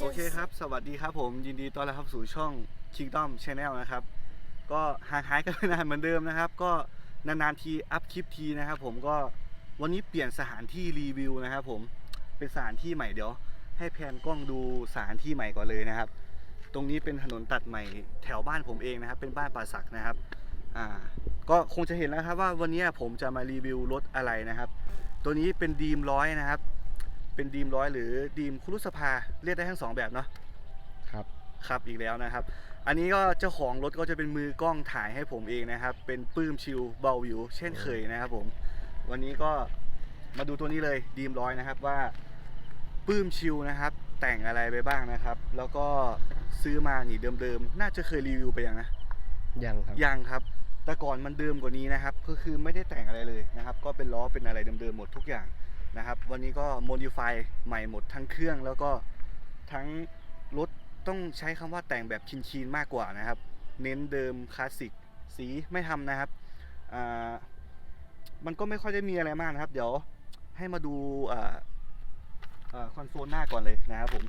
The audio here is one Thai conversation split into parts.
โอเคครับ สวัสดีครับผมยินดีต้อนรับสู่ช่อง Kingdom Channel นะครับ ก็ห่างหายกันไปนานเหมือนเดิมนะครับ ก็นานๆทีอัพคลิปทีนะครับ ผมก็วันนี้เปลี่ยนสถานที่รีวิวนะครับ ผมเป็นสถานที่ใหม่เดี๋ยว ให้แพนกล้องดูสถานที่ใหม่ก่อนเลยนะครับ ตรงนี้เป็นถนนตัดใหม่แถวบ้านผมเองนะครับ เป็นบ้านป่าสักนะครับอ่าก็คงจะเห็นแล้วครับว่าวันนี้ผมจะมารีวิวรถอะไรนะครับ ตัวนี้เป็นดีมร้อยนะครับ เป็นดีมร้อยหรือดีมคุรุสภาเรียกได้ทั้งสองแบบเนาะครับครับอีกแล้วนะครับ อันนี้ก็เจ้าของรถก็จะเป็นมือกล้องถ่ายให้ผมเองนะครับ เป็นปื้มชิวเบาวิว เช่นเคยนะครับผม วันนี้ก็มาดูตัวนี้เลยดีมร้อยนะครับว่าปื้มชิวนะครับ แต่งอะไรไปบ้างนะครับ แล้วก็ซื้อมานี่เดิมๆน่าจะเคยรีวิวไปยังนะยังครับยังครับ แต่ก่อนมันเดิมกว่านี้นะครับ ก็คือไม่ได้แต่งอะไรเลยนะครับ ก็เป็นล้อเป็นอะไรเดิมๆหมดทุกอย่าง นะครับ วันนี้ก็โมดิฟายใหม่หมดทั้งเครื่องแล้วก็ทั้งรถต้องใช้คำว่าแต่งแบบชินๆมากกว่านะครับ เน้นเดิมคลาสสิกสีไม่ทำนะครับอ่ามันก็ไม่ค่อยได้มีอะไรมากนะครับ เดี๋ยวให้มาดูอ่าอ่าคอนโซลหน้าก่อนเลยนะครับผม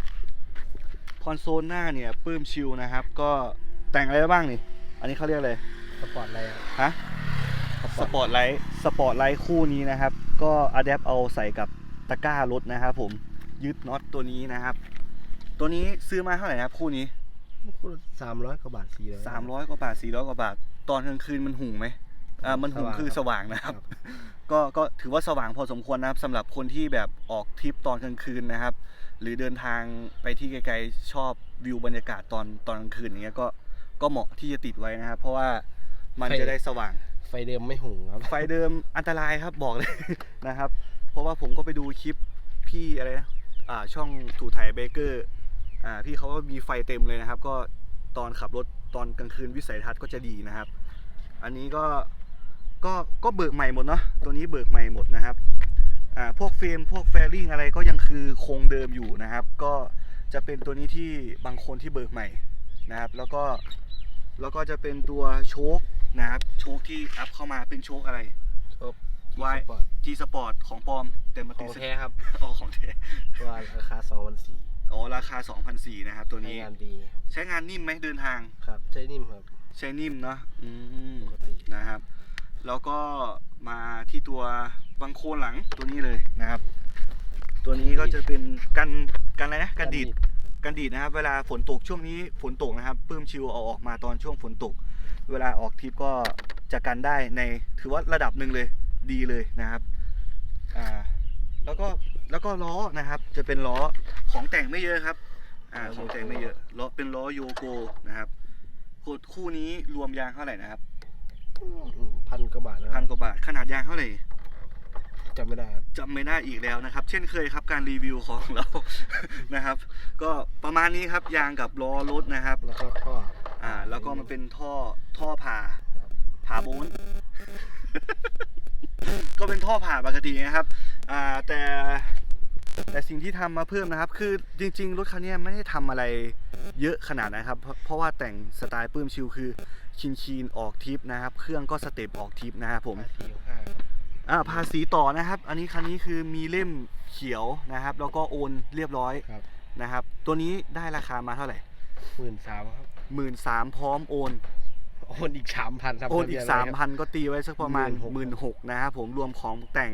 คอนโซลหน้าเนี่ยปื้มชิวนะครับ ก็แต่งอะไรไปบ้างนี่ อันนี้เขาเรียกอะไรสปอร์ตอะไรครับฮะส ปอร์ตไลท์สปอร์ตไลท์คู่นี้นะครับ ก็อะแดปเอาใส่กับตะกร้ารถนะครับผมยึดน็อตตัวนี้นะครับ ตัวนี้ซื้อมาเท่าไหร่นะครับคู่นี้สามร้อยกว่าบาทสี่ร้อย300กว่าบาท400กว่าบาท ตอนกลางคืนมันหุงไหมอ่ามันหุงสว่างคือครับสว่างนะคครัรับบก็ก็ถือว่าสว่างพอสมควรนะครับสำหรับคนที่แบบออกทริปตอนกลางคืนนะครับ หรือเดินทางไปที่ไกลๆชอบวิวบรรยากาศตอนตอนกลางคืนอย่างเงี้ยก็ก็เหมาะที่จะติดไว้นะครับ เพราะว่ามันจะได้สว่างไฟเดิมไม่หุงครับ ไฟเดิมอันตรายครับบอกเลยนะครับ เพราะว่าผมก็ไปดูคลิปพี่อะไรนะอ่าช่องถูไถเบเกอร์อ่าพี่เขาก็มีไฟเต็มเลยนะครับ ก็ตอนขับรถตอนกลางคืนวิสัยทัศน์ก็จะดีนะครับ อันนี้ก็ก็ก็เบิกใหม่หมดเนาะตัวนี้เบิกใหม่หมดนะครับอ่าพวกเฟรมพวกแฟริงอะไรก็ยังคือคงเดิมอยู่นะครับ ก็จะเป็นตัวนี้ที่บางคนที่เบิกใหม่นะครับ แล้วก็แล้วก็จะเป็นตัวโชค นะครับโชคที่อัพเข้ามาเป็นโชคอะไร ครบไว้สปอร์ต G Sport ของปลอมแต่มาขติอดงสแท้ครับอ๋อของแท้ตัวราคาสองพันสี่อ๋อราคา2,004นะครับ ตัวใช้นี้งานดีใช้งานนิ่มไหมเดินทาง ครับใช้นิ่มครับใช้นิ่มเนาะอืม ปกตินะครับ แล้วก็มาที่ตัวบังโคลนหลังตัวนี้เลยนะครับ ตัวนี้ก็จะเป็นกันกันอะไรนะกันดีดกันดีดนะครับ เวลาฝนตกช่วงนี้ฝนตกนะครับปื้มชิวเอาออกมาตอนช่วงฝนตก เวลาออกทริปก็จะกันได้ในถือว่าระดับหนึ่งเลยดีเลยนะครับอ่าแล้วก็แล้วก็ล้อนะครับ จะเป็นล้อของแต่งไม่เยอะครับอ่าของแต่งไม่เยอะล้อเป็นล้อโยโกนะครับคู่คู่นี้รวมยางเท่าไหร่นะครับอืมพันกว่าบาทนะคพัรันบกว่าบาทขนาดยางเท่าไหร่จำไม่ได้ครับจำไม่ได้อีกแล้วนะครับ เช่นเคยครับการรีวิวของเรานะครับ ก็ประมาณนี้ครับยางกับล้อรถนะครับ แล้วก็ท่อ อ่า แล้วก็มันเป็นท่อท่อผ่าครับผ่าโบนก็เป็นท่อผ่าปกตินะครับ อ่าแต่แต่สิ่งที่ทำมาเพิ่มนะครับ คือจริง ๆ รถคันนี้ไม่ได้ทำอะไรเยอะขนาดนะครับ เพราะเพราะว่าแต่งสไตล์ปื้มชิลคือชินชีนๆออกทริปนะครับ เครื่องก็สเต็ปออกทริปนะครับผมภาษีห้าครับอ่าภาษีต่อนะครับ อันนี้คันนี้คือมีเล่มเขียวนะครับ แล้วก็โอนเรียบร้อยครับนะครับ ตัวนี้ได้ราคามาเท่าไหร่หมื่นสามครับ หมื่นสามพร้อมโอน โอนอีกสามพันครับโอนอีกทะเบียสามไว้คพัรับนก็ตีไว้สักประมาณห16,000มื่นหกนะครับผมรวมของแต่ง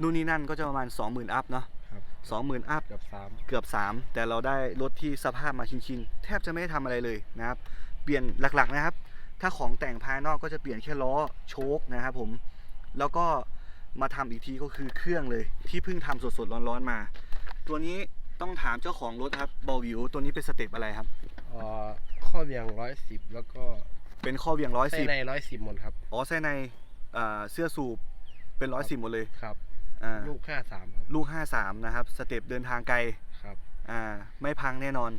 นู่นนี่นั่นก็จะประมาณสองหมื่นอัพเนาะครับสองหมื่นอัพเกือบสามเกือบสามแต่เราได้รถที่สภาพมาชินๆ แทบจะไม่ได้ทำอะไรเลยนะครับ เปลี่ยนหลักๆนะครับ ถ้าของแต่งภายนอกก็จะเปลี่ยนแค่ล้อโชคนะครับผม แล้วก็มาทำอีกทีก็คือเครื่องเลย ที่เพิ่งทำสดๆร้อนๆมา ตัวนี้ต้องถามเจ้าของรถครับบอวิวตัวนี้เป็นสเต็ปอะไรครับ เอ่อข้อเบี่ยงร้อยสิบแล้วก็เป็นข้อเบี่ยงร้อยไส้สิบในร้อยสิบหมดครับอ๋อไส้ในอ่าเสื้อสูบเป็นร้อยสิบหมดเลยครับ อ่าลูกห้าสามครับลูก53นะครับ สเต็ปเดินทางไกลครับอ่าไม่พังแน่นอน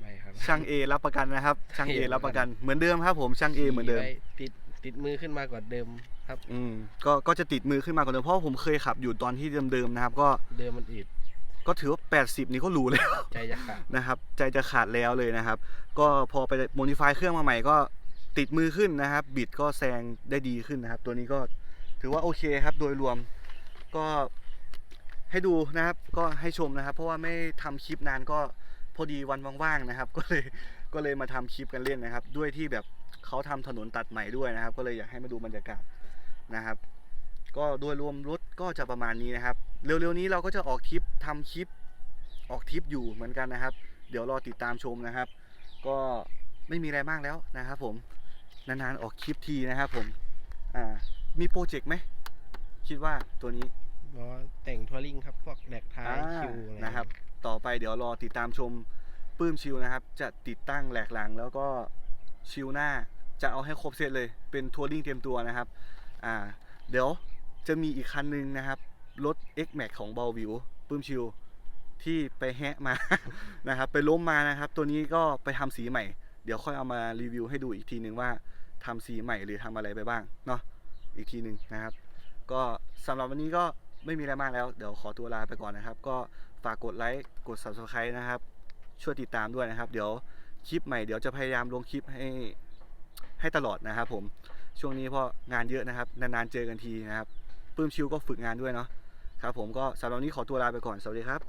ไม่ครับช่าง A รับประกันนะครับ ช่าง A รับประกันเหมือนเดิมครับผมช่าง A เหมือนเดิม ขี่ไว้ติดติดมือขึ้นมากว่าเดิมครับ อืมก็ก็จะติดมือขึ้นมากว่าเดิมเพราะว่าผมเคยขับอยู่ตอนที่เดิมๆนะครับ ก็เดิมมันอิด ก็ถือว่า 80 นี่ก็หรูแล้วใจจะขาดนะครับ ใจจะขาดแล้วเลยนะครับ ก็พอไปโมดิฟายเครื่องมาใหม่ก็ติดมือขึ้นนะครับ บิดก็แซงได้ดีขึ้นนะครับ ตัวนี้ก็ถือว่าโอเคครับ โดยรวมก็ให้ดูนะครับ ก็ให้ชมนะครับ เพราะว่าไม่ทำคลิปนานก็พอดีวันว่างๆนะครับ ก็เลยก็เลยมาทำคลิปกันเล่นนะครับ ด้วยที่แบบเขาทำถนนตัดใหม่ด้วยนะครับ ก็เลยอยากให้มาดูบรรยากาศนะครับ ก็โดยรวมรถก็จะประมาณนี้นะครับ เร็วๆนี้เราก็จะออกทริปทำคลิปออกทริปอยู่เหมือนกันนะครับ เดี๋ยวรอติดตามชมนะครับ ก็ไม่มีอะไรมากแล้วนะครับ ผมนานๆออกคลิปทีนะครับ ผมอ่ามีโปรเจกต์ไหมคิดว่าตัวนี้ก็แต่งทัวริงครับพวกแดกท้ายอ่าคิวอะไรนะครับ ต่อไปเดี๋ยวรอติดตามชมปื้มชิวนะครับ จะติดตั้งแหลกหลังแล้วก็ชิวหน้าจะเอาให้ครบเซตเลยเป็นทัวริงเต็มตัวนะครับ อ่า เดี๋ยวจะมีอีกคันหนึงนะครับ รถ X Max ของเบาวิวปื้มชิวที่ไปแฮะมา นะครับ ไปล้มมานะครับ ตัวนี้ก็ไปทำสีใหม่ เดี๋ยวค่อยเอามารีวิวให้ดูอีกทีหนึ่งว่าทำสีใหม่หรือทำอะไรไปบ้างเนาะอีกทีหนึ่งนะครับ ก็สำหรับวันนี้ก็ไม่มีอะไรมากแล้ว เดี๋ยวขอตัวลาไปก่อนนะครับ ก็ฝากกดไลค์กด subscribe นะครับ ช่วยติดตามด้วยนะครับ เดี๋ยวคลิปใหม่เดี๋ยวจะพยายามลงคลิปให้ให้ตลอดนะครับผมช่วงนี้เพราะงานเยอะนะครับ นานๆเจอกันทีนะครับปื้มชิวก็ฝึกงานด้วยเนาะ ครับผมก็สำหรับวันนี้ขอตัวลาไปก่อน สวัสดีครับ